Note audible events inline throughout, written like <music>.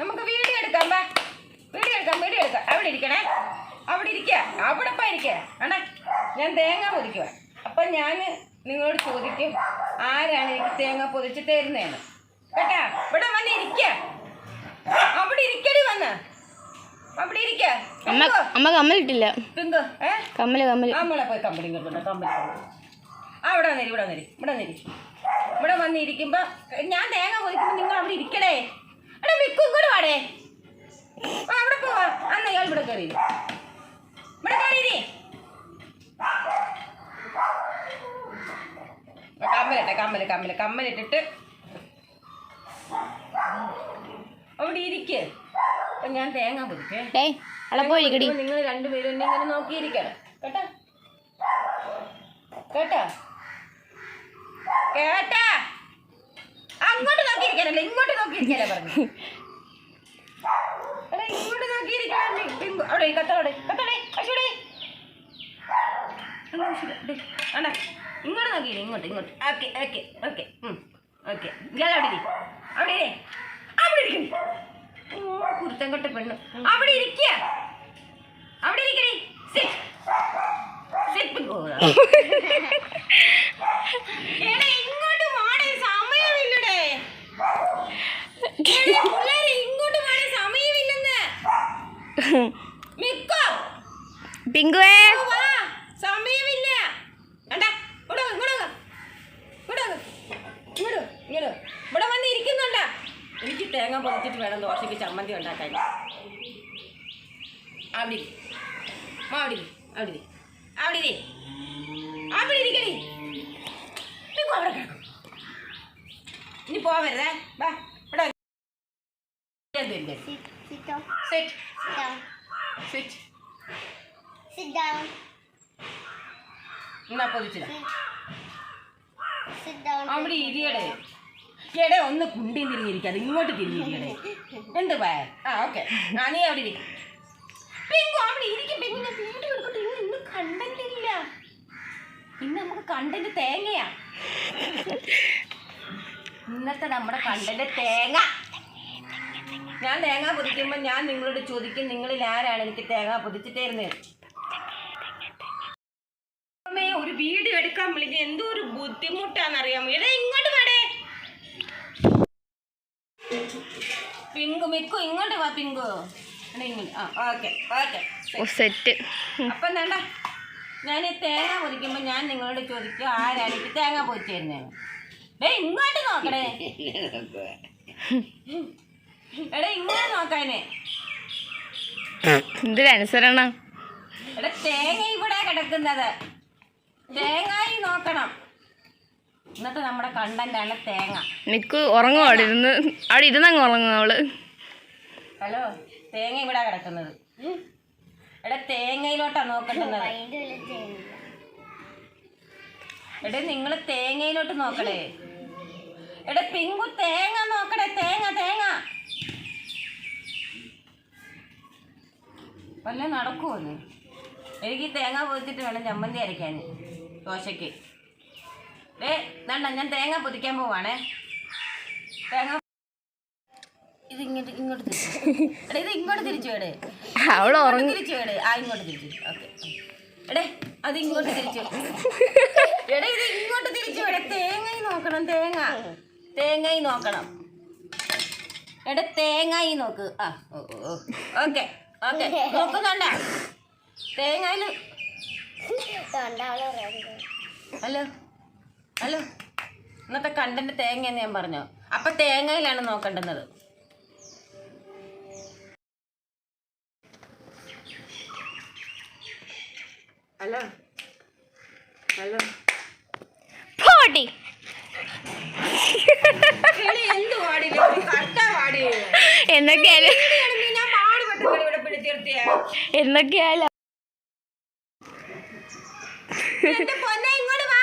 നമുക്ക് വീഡിയോ എടുക്കാം ബാ വീഡിയോ എടുക്കാം വീഡിയോ എടുക്കാം. അവിടെ ഇരിക്കണേ. അവിടെ ഇരിക്കുക. അവിടെ ഇപ്പം ഇരിക്കുക. ആണേ? ഞാൻ തേങ്ങ പൊതിക്കുക അപ്പം ഞാൻ നിങ്ങളോട് ചോദിക്കും ആരാണ് എനിക്ക് തേങ്ങ പൊതിച്ച് തരുന്നതെന്ന്. കേട്ടാ? ഇവിടെ വന്ന് ഇരിക്കുക. അവിടെ ഇരിക്കടി വന്ന്. അവിടെ ഇരിക്കുക. അമ്മ കമ്മലിട്ടില്ല. കമ്മൽ കമ്മൽ. നമ്മളെ പോയി കമ്പനി കിട്ടുന്നുണ്ട് കമ്പനി അവിടെ വന്നിരി ഇവിടെ വന്നിരി ഇവിടെ വന്നിരി. ഇവിടെ വന്നിരിക്കുമ്പോൾ ഞാൻ തേങ്ങ പൊതിക്കുമ്പോൾ നിങ്ങൾ അവിടെ ഇരിക്കടേ എടാ മിക്കും ആ അവിടെ പോവാ അന്ന് ഇയാൾ ഇവിടെ കയറി ഇവിടെ കയറി കമ്മലിട്ടെ കമ്മൽ കമ്മൽ. കമ്മലിട്ടിട്ട് അവിടെ ഇരിക്ക്. ഞാൻ തേങ്ങ പൊതിക്കേ നിങ്ങൾ രണ്ടുപേരും എന്നെ ഇങ്ങനെ നോക്കിയിരിക്കണം. കേട്ടാ? കേട്ടാ? കേട്ടാ? അങ്ങോട്ട് നോക്കിയിരിക്കാനല്ലേ? ഇങ്ങോട്ട് നോക്കിയിരിക്കാനാ പറഞ്ഞു എടാ ഇങ്ങോട്ട് നോക്കിയിരിക്കണം ഇരി, കത്തോടെ കത്തോടെ അശോടെ ആണ്ടാ ഇങ്ങോട്ട് നോക്കിയില്ലേ? ഇങ്ങോട്ട് ഇങ്ങോട്ട്. Okay okay okay. ഓക്കെ. ഇയാൾ അവിടെ അവിടെ അവിടെ ഇരിക്കണി കുരുത്തം കൊട്ട പെണ്ണ്. അവിടെ ഇരിക്കുക. അവിടെ ഇരിക്കണി സിറ്റ് സിറ്റ് എടാ ഇങ്ങോട്ട് വാടേ സമയമില്ലടേ. പിള്ളേരെ ഇങ്ങോട്ട് വാടേ സമയമില്ലെന്ന് മിക്കോ പിങ്കുവേ വാ സമയമില്ല കണ്ടാ ഇവിടെ വാ, ഇങ്ങോട്ട് വാ. ഇങ്ങോട്ട് വാ. ഇങ്ങോട്ട് വാ, ഇങ്ങോട്ട് വാ. ഇവിടെ വന്ന് ഇരിക്കുന്നുണ്ടാ. എനിക്ക് തേങ്ങ പൊതിച്ചിട്ട് വേണം ദോശയ്ക്ക് ചമ്മന്തി ഉണ്ടാക്കാൻ. അവിടെ അവിടെ. അവിടെ. അവിടെ. അവിടെ ഇരിക്കടി. നിങ്ങ അവിടെ ഇനി പോവരുതേ വാ ഇവിടെ Sit Sit. Sit Sit down. എന്നാ പൊതിച്ചില്ല Sit. Down. അവിടെ ഇരിയടേ. എടേ ഒന്ന് കുണ്ടി തിരിഞ്ഞിരിക്കാതെ ഇങ്ങോട്ട് തിരിഞ്ഞിരിക്കണേ എന്ത് പയർ ആ ഓക്കെ. ആ നീ അവിടെ ഇരിക്കും. പെങ്കു അവിടെ ഇരിക്കും. പിന്നെ വീട്ടിൽ എടുക്കട്ടെ. ഇന്ന് ഇന്ന് കണ്ടന്റ് ഇല്ല. ഇന്ന് നമുക്ക് കണ്ടന്റ് തേങ്ങയാ. ഇന്നത്തെ നമ്മുടെ കണ്ടന്റ് തേങ്ങ. ഞാൻ തേങ്ങ പൊതിക്കുമ്പോൾ ഞാൻ നിങ്ങളോട് ചോദിക്കും നിങ്ങളിൽ ആരാണ് എനിക്ക് തേങ്ങ പൊതിച്ച് തരുന്നത് വീഡിയോ എടുക്കാൻ വിളിക്കുക എന്തോ ഒരു ബുദ്ധിമുട്ടാണെന്നറിയാമോ എടാ ഇങ്ങോട്ട് വേടേ. പിങ്കു മിക്കു ഇങ്ങോട്ട് വാ പിങ്കു. സെറ്റ്. അപ്പം ഞാൻ ഈ തേങ്ങ പൊതിക്കുമ്പോൾ ഞാൻ നിങ്ങളോട് ചോദിക്കും ആരാണ് എനിക്ക് തേങ്ങ പൊരിച്ചു തരുന്നതെന്ന് ഡേ ഇങ്ങോട്ട് നോക്കണേ എടാ ഇങ്ങോട്ട് നോക്കാനേ. എന്തൊരനുസരണം എടാ തേങ്ങ ഇവിടെ കിടക്കുന്നത്. തേങ്ങായി നോക്കണം. ഇന്നത്തെ നമ്മുടെ കണ്ടന്റ് ആണ് തേങ്ങ. നിക്ക് ഉറങ്ങും അവിടെ ഇരുന്ന്? അവിടെ ഇരുന്നങ്ങ് ഉറങ്ങും അവൾ. ഹലോ തേങ്ങ ഇവിടെ കിടക്കുന്നത്. എടാ തേങ്ങയിലോട്ടാ നോക്കണ്ടത് എടാ നിങ്ങൾ തേങ്ങയിലോട്ട് നോക്കണേ. എടാ പിങ്കു തേങ്ങ നോക്കണേ തേങ്ങ തേങ്ങ. വല്ല നടക്കുമോ എനിക്ക് തേങ്ങ പൊതിച്ചിട്ട് വേണം ചമ്മന്തി അരയ്ക്കാൻ. ദോശയ്ക്ക്. ഏ വേണ്ട ഞാൻ തേങ്ങ പൊതിക്കാൻ പോവാണേ. തേങ്ങ ഇത് ഇങ്ങോട്ട് ഇങ്ങോട്ട് തിരിച്ചു എടാ ഇത് ഇങ്ങോട്ട് തിരിച്ചു എടേ. അവൾ ഇങ്ങോട്ട് ഉറങ്ങി തിരിച്ചു എടേ. ആ ഇങ്ങോട്ട് തിരിച്ചു ഓക്കെ. എടേ അത് ഇങ്ങോട്ട് തിരിച്ചു എടേ ഇത് ഇങ്ങോട്ട് തിരിച്ചു എടേ തേങ്ങായി നോക്കണം തേങ്ങ. തേങ്ങായി നോക്കണം. എടേ തേങ്ങായി നോക്ക്. ആ ഓക്കെ ഓക്കെ. നോക്കുന്നുണ്ട? തേങ്ങയിൽ. ഹലോ. ഹലോ. ഇന്നത്തെ കണ്ടന്റ് തേങ്ങ എന്ന് ഞാൻ പറഞ്ഞോ? അപ്പൊ തേങ്ങയിലാണ് നോക്കേണ്ടുന്നത്. ഹലോ. ഹലോ. എന്നൊക്കെയാലും പാടി എന്തൊക്കെയായാലും ഞാൻ പാടുപെട്ട് ഇവിടെ പിടിച്ചിർത്തിയ എന്തൊക്കെയായാലും എന്റെ പൊന്നെ ഇങ്ങോട്ട് വാ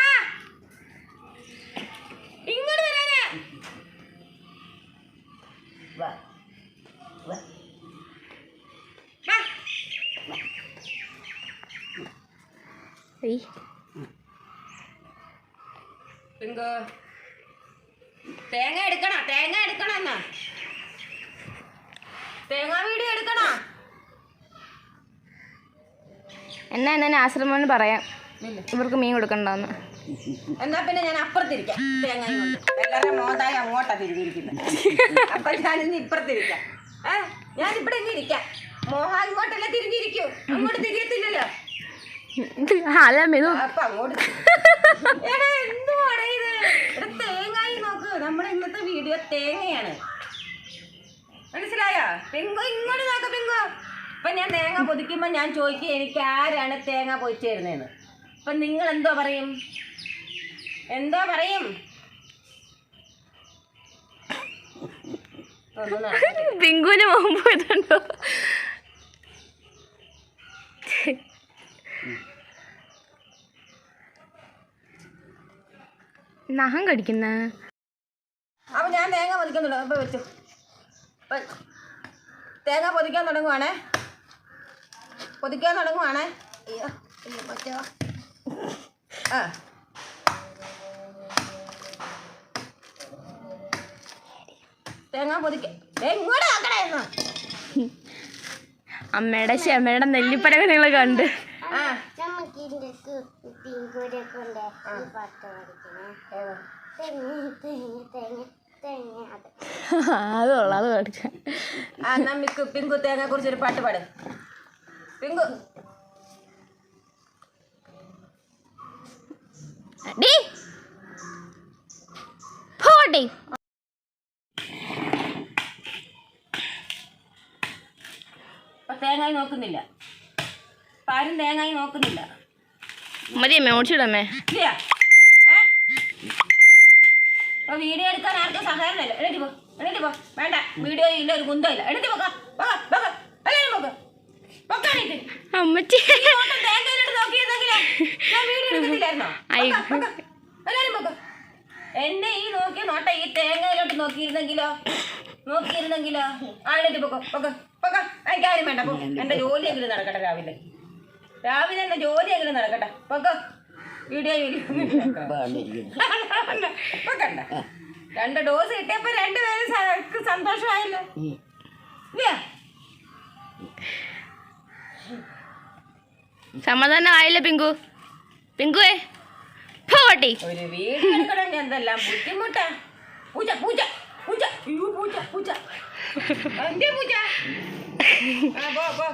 ഇങ്ങോട്ട് വരാനാ വാ വാ വാ ഏയ്, പിങ്കു തേങ്ങ എടുക്കണ? തേങ്ങ എടുക്കണ എന്നാ? തേങ്ങ വീഡിയോ എടുക്കണ? എന്നാ എന്നാ ആശ്രമം പറയാം. ഇവർക്ക് മീൻ കൊടുക്കണ്ടെന്ന്. എന്നാ പിന്നെ ഞാൻ അപ്പുറത്തിരിക്കാം. തേങ്ങ എല്ലാവരും മോതായി അങ്ങോട്ടാ തിരിഞ്ഞിരിക്കുന്നത്. അപ്പൊ ഞാൻ ഇപ്പുറത്തിരിക്കാം. ഏ? ഞാൻ ഇവിടെ ഇങ്ങനെ ഇരിക്കാം. മോഹ ഇങ്ങോട്ടല്ല തിരിഞ്ഞിരിക്കൂ? അങ്ങോട്ട് തിരിയത്തില്ലല്ലോ. അല്ല ഇത് അപ്പൊ അങ്ങോട്ട് <laughs> എടാ എന്തുവാടാ ഇത് എടാ തേങ്ങായി നോക്ക് നമ്മുടെ ഇന്നത്തെ വീഡിയോ തേങ്ങയാണ്. മനസ്സിലായോ? പെങ്കു ഇങ്ങോട്ട് നോക്ക പെങ്കു. ഇപ്പം ഞാൻ തേങ്ങ പൊതിക്കുമ്പോ ഞാൻ ചോദിക്കും എനിക്ക് ആരാണ് തേങ്ങ പൊതിച്ചു തരുന്നതെന്ന് അപ്പൊ നിങ്ങൾ എന്തോ പറയും? എന്തോ പറയും. പിങ്കുവിന് മുമ്പ് പോയതുണ്ടോ? നഖം കടിക്കുന്ന? പൊതിക്കാൻ തുടങ്ങും. അപ്പോൾ വെച്ചു. തേങ്ങ പൊതിക്കാൻ തുടങ്ങുവാണേ. പൊതിക്കാൻ തുടങ്ങുവാണേ. അയ്യോ? ആ. തേങ്ങ പൊതിക്കാൻ എങ്ങോട്ട് ആക്കണേ എന്ന് അമ്മയുടെ ക്ഷമയുടെ നെല്ലിപ്പലക നിങ്ങൾ കണ്ട്. ആ. അത്. കൊള്ളാം അത് പഠിക്കാം ആ എന്നാ മിക്കു പിങ്കു തേങ്ങ കുറിച്ചൊരു പാട്ട് പാട്. പിങ്കു. പോട്ടെ ഇപ്പൊ തേങ്ങായി നോക്കുന്നില്ല. പാരും തേങ്ങായി നോക്കുന്നില്ല. മതിയമ്മേ ഓടിച്ചിടമ്മേ. ഇല്ല. ഏ? ഇപ്പൊ വീഡിയോ എടുക്കാൻ ആർക്കും സഹകരണമില്ല. എണീറ്റ് പോ എണീറ്റ് പോ. വേണ്ട വീഡിയോ ഇല്ല ഒരു കുന്തം ഇല്ല. എണീറ്റ് പോക്കാം അമ്മച്ചി. എന്നെ ഈ നോക്കി നോട്ട ഈ തേങ്ങയിലോട്ട് നോക്കിയിരുന്നെങ്കിലോ? നോക്കിയിരുന്നെങ്കിലോ? ആളിട്ട് പൊക്കോ പൊക്കോ പൊക്കോ. എനിക്ക് കാര്യം വേണ്ട എന്റെ ജോലിയെങ്കിലും നടക്കട്ടെ രാവിലെ. രാവിലെ എന്റെ ജോലിയെങ്കിലും നടക്കട്ടെ. പൊക്കോ. വീഡിയോ പൊക്കണ്ട രണ്ട് ഡോസ് കിട്ടിയപ്പോ രണ്ടുപേരും സന്തോഷമായല്ലോ. സമാധാനം ആയില്ല പിങ്കു. പിങ്കുവേ പോട്ടി. ഒരു വീഡിയോ എടുക്കണമെങ്കിൽ എന്തെല്ലാം ബുദ്ധിമുട്ടാ? പൂജ പൂജ പൂജ. പൂജ പൂജ. പൂജ? പൂച്ച ആ പോ പോ.